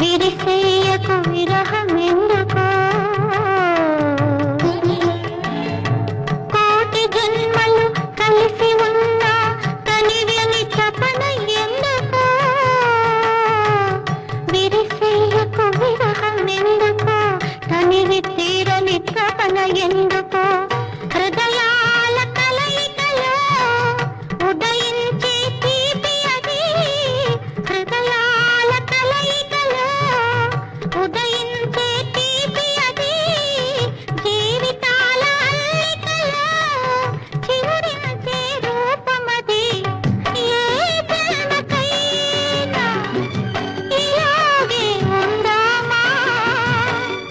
విడిసేయకు విరహం